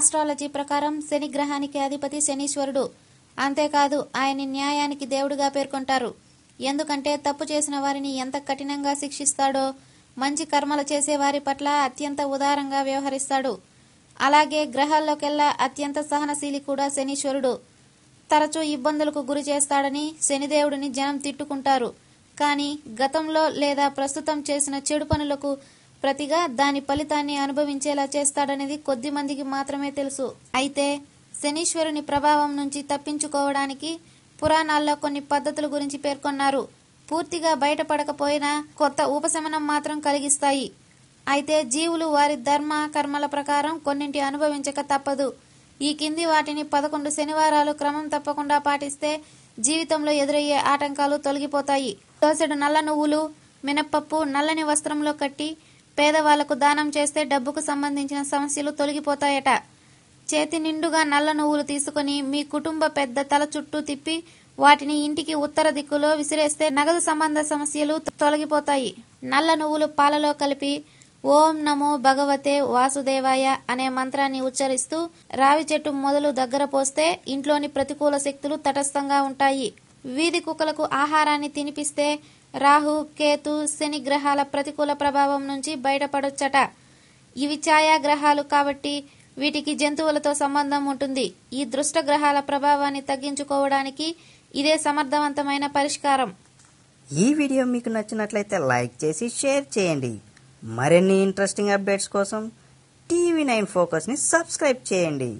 Astrology ప్రకారం శని గ్రహానికి అధిపతి శనీశ్వరుడు. అంతేకాదు ఆయన్ని న్యాయానికి దేవుడిగా పేర్కొంటారు. ఎందుకంటే తప్పు చేసిన వారిని ఎంత కఠినంగా శిక్షిస్తాడో మంచి కర్మలు చేసే వారి పట్ల అత్యంత ఉదారంగా వ్యవహరిస్తాడు. అలాగే గ్రహాల్లోకెల్లా అత్యంత సహనశీలి కూడా శనీశ్వరుడు. తరచూ ఇబ్బందులకు గురి చేస్తాడని శనిదేవుడిని జనం తిట్టుకుంటారు. కానీ గతంలో లేదా ప్రస్తుతం చేసిన చెడు పనులకు ప్రతిగా దాని ఫలితాన్ని అనుభవించేలా చేస్తాడనేది కొద్ది మందికి మాత్రమే తెలుసు. అయితే శనీశ్వరుని ప్రభావం నుంచి తప్పించుకోవడానికి పురాణాల్లో కొన్ని పద్ధతుల గురించి పేర్కొన్నారు. పూర్తిగా బయటపడకపోయినా కొత్త ఉపశమనం మాత్రం కలిగిస్తాయి. అయితే జీవులు వారి ధర్మ కర్మల ప్రకారం కొన్నింటి అనుభవించక తప్పదు. ఈ కింది వాటిని పదకొండు శనివారాలు క్రమం తప్పకుండా పాటిస్తే జీవితంలో ఎదురయ్యే ఆటంకాలు తొలగిపోతాయి. దోసెడు నల్ల నువ్వులు మినప్పప్పు నల్లని వస్త్రంలో కట్టి పేదవాళ్ళకు దానం చేస్తే డబ్బుకు సంబంధించిన సమస్యలు తొలగిపోతాయట. చేతి నిండుగా నల్ల నువ్వులు తీసుకుని మీ కుటుంబ పెద్ద తల చుట్టూ తిప్పి వాటిని ఇంటికి ఉత్తర దిక్కులో విసిరేస్తే నగదు సంబంధ సమస్యలు తొలగిపోతాయి. నల్ల నువ్వులు పాలలో కలిపి ఓం నమో భగవతే వాసుదేవాయ అనే మంత్రాన్ని ఉచ్చరిస్తూ రావి చెట్టు మొదలు దగ్గర పోస్తే ఇంట్లోని ప్రతికూల శక్తులు తటస్థంగా ఉంటాయి. వీధి కుక్కలకు ఆహారాన్ని తినిపిస్తే రాహు కేతు శని గ్రహాల ప్రతికూల ప్రభావం నుంచి బయటపడొచ్చట. ఇవి ఛాయాగ్రహాలు కాబట్టి వీటికి జంతువులతో సంబంధం ఉంటుంది. ఈ దృష్ట గ్రహాల ప్రభావాన్ని తగ్గించుకోవడానికి ఇదే సమర్థవంతమైన పరిష్కారం. ఈ వీడియో మీకు నచ్చినట్లయితే లైక్ చేసి షేర్ చేయండి. మరిన్ని ఇంట్రెస్టింగ్ అప్డేట్స్ కోసం టీవీ నైన్ ఫోకస్ని సబ్స్క్రైబ్ చేయండి.